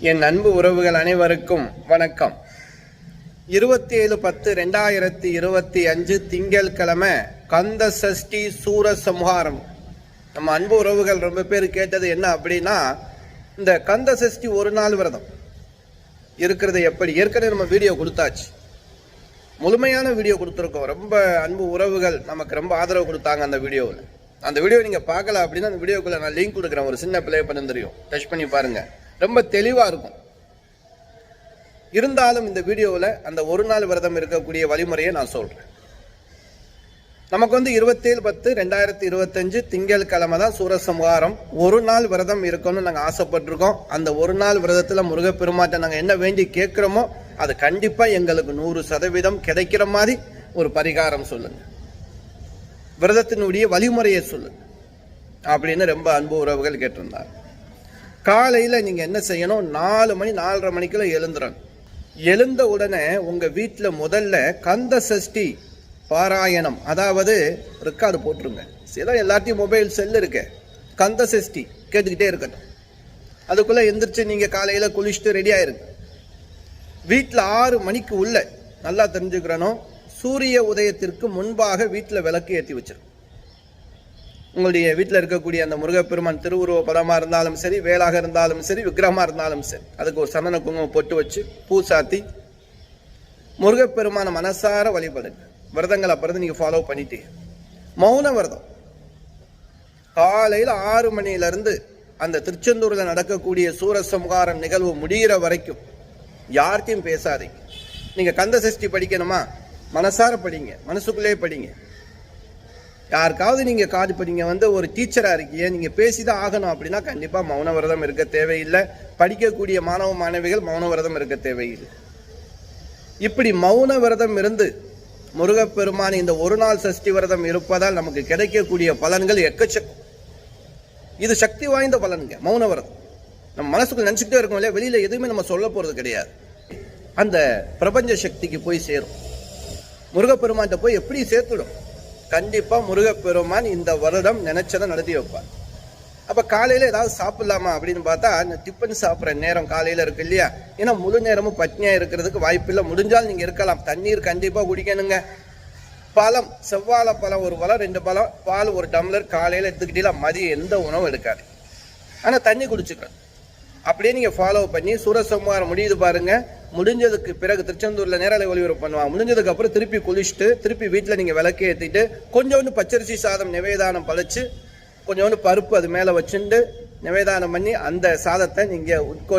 என் அன்பு உறவுகள் அனைவருக்கும் வணக்கம். இருபத்தி ஏழு பத்து ரெண்டாயிரத்தி இருபத்தி அஞ்சு திங்கட்கிழமை கந்த சஷ்டி சூர சம்ஹாரம். நம்ம அன்பு உறவுகள் ரொம்ப பேர் கேட்டது என்ன அப்படின்னா இந்த கந்த சஷ்டி ஒரு நாள் விரதம். இருக்கிறது எப்படி? ஏற்கனவே நம்ம வீடியோ கொடுத்தாச்சு. முழுமையான வீடியோ கொடுத்துருக்கோம். ரொம்ப அன்பு உறவுகள் நமக்கு ரொம்ப ஆதரவு கொடுத்தாங்க அந்த வீடியோவில். அந்த வீடியோ நீங்கள் பார்க்கல அப்படின்னா அந்த வீடியோக்குள்ள நான் லிங்க் கொடுக்குறேன். ஒரு சின்ன பிளே பண்ண தெரியும். டச் பண்ணி பாருங்கள் ரொம்ப தெளிவாக இருக்கும். இருந்தாலும் இந்த வீடியோவில் அந்த ஒரு நாள் விரதம் இருக்கக்கூடிய வழிமுறையை நான் சொல்கிறேன் நமக்கு வந்து இருபத்தேழு பத்து ரெண்டாயிரத்தி இருபத்தஞ்சு திங்கட்கிழமை தான் சூரசம்ஹாரம். ஒரு நாள் விரதம் இருக்கணும்னு நாங்கள் ஆசைப்பட்டிருக்கோம். அந்த ஒரு நாள் விரதத்தில் முருகப்பெருமாட்டை நாங்கள் என்ன வேண்டி கேட்குறோமோ அது கண்டிப்பாக எங்களுக்கு நூறு சதவீதம் கிடைக்கிற மாதிரி ஒரு பரிகாரம் சொல்லுங்க. விரதத்தினுடைய வழிமுறையை சொல்லுங்க. அப்படின்னு ரொம்ப அன்பு உறவுகள் கேட்டிருந்தாங்க. காலையில் நீங்கள் என்ன செய்யணும்? நாலு மணி நாலரை மணிக்குள்ள எழுந்துடணும் எழுந்த உடனே உங்கள் வீட்டில் முதல்ல கந்த சஷ்டி பாராயணம். அதாவது ரெக்கார்டு போட்டுருங்க. சில எல்லாத்தையும் மொபைல் செல் இருக்கு. கந்த சஷ்டி கேட்டுக்கிட்டே இருக்கட்டும். அதுக்குள்ளே எந்திரிச்சு நீங்கள் காலையில் குளிச்சுட்டு ரெடி ஆயிருங்க வீட்டில் ஆறு மணிக்கு உள்ள நல்லா தெரிஞ்சுக்கிறனும் சூரிய உதயத்திற்கு முன்பாக வீட்டில் விளக்கு ஏற்றி வச்சிருக்கோம் உங்களுடைய வீட்டில் இருக்கக்கூடிய அந்த முருகப்பெருமான் திருவுருவ படமாக இருந்தாலும் சரி வேலாக இருந்தாலும் சரி விக்கிரமாக இருந்தாலும் சரி அதுக்கு ஒரு சந்தன குங்குமம் பொட்டு வச்சு பூ சாத்தி முருகப்பெருமான மனசார வழிபடுங்க. விரதங்கள் அப்புறம் நீங்கள் ஃபாலோ பண்ணிட்டீங்க மௌன விரதம். காலையில் ஆறு மணியிலேருந்து அந்த திருச்செந்தூரில் நடக்கக்கூடிய சூரசம்ஹாரம் நிகழ்வு முடிகிற வரைக்கும் யார்கிட்டையும் பேசாதீங்க. நீங்கள் கந்த சஷ்டி படிக்கணுமா? மனசார படிங்க. மனசுக்குள்ளே படிங்க. யாருக்காவது நீங்கள் காது இப்போ நீங்கள் வந்து ஒரு டீச்சராக இருக்கீங்க நீங்கள் பேசி தான் ஆகணும் அப்படின்னா கண்டிப்பாக மௌன விரதம் இருக்க தேவையில்லை. படிக்கக்கூடிய மாணவ மாணவிகள் மௌன விரதம் இருக்க தேவையில்லை. இப்படி மௌன விரதம் இருந்து முருகப்பெருமான் இந்த ஒரு நாள் சஷ்டி விரதம் இருப்பதால் நமக்கு கிடைக்கக்கூடிய பலன்கள் எக்கச்சக்கம். இது சக்தி வாய்ந்த பலன்கள் மௌன விரதம். நம்ம மனசுக்குள்ள நினச்சிக்கிட்டே இருக்கோம் இல்லையா? வெளியில் எதுவுமே நம்ம சொல்ல போகிறது கிடையாது. அந்த பிரபஞ்ச சக்திக்கு போய் சேரும். முருகப்பெருமான்கிட்ட போய் எப்படி சேர்த்துடும்? கண்டிப்பாக முருகப்பெருமான் இந்த வருடம் நினச்சதை நடத்தி வைப்பார். அப்போ காலையில் ஏதாவது சாப்பிட்லாமா அப்படின்னு பார்த்தா அந்த டிஃபன் சாப்பிட்ற நேரம் காலையில் இருக்கு இல்லையா? ஏன்னா முழு நேரமும் பட்னியாக இருக்கிறதுக்கு வாய்ப்பில்லை முடிஞ்சால் நீங்கள் இருக்கலாம். தண்ணீர் கண்டிப்பாக குடிக்கணுங்க. பழம் செவ்வாழை பழம் ஒரு பழம் ரெண்டு பழம் பால் ஒரு டம்ளர் காலையில் எடுத்துக்கிட்டீங்களா? மதியம் எந்த உணவும் எடுக்காது. ஆனால் தண்ணி குடிச்சுக்கணும் அப்படியே நீங்கள் ஃபாலோ பண்ணி சூரசம்ஹாரம் முடியுது பாருங்கள் முடிஞ்சதுக்கு பிறகு திருச்செந்தூரில் நேரலை ஒளிபரப்பு பண்ணுவாங்க முடிஞ்சதுக்கு அப்புறம் திருப்பி குளிச்சுட்டு திருப்பி வீட்டில் நீங்கள் விளக்கு ஏற்றிட்டு கொஞ்சோண்டு பச்சரிசி சாதம் நிவேதானம் பழிச்சு கொஞ்சோண்டு பருப்பு அது மேலே வச்சுட்டு நிவேதானம் பண்ணி அந்த சாதத்தை நீங்கள் உட்கொண்டு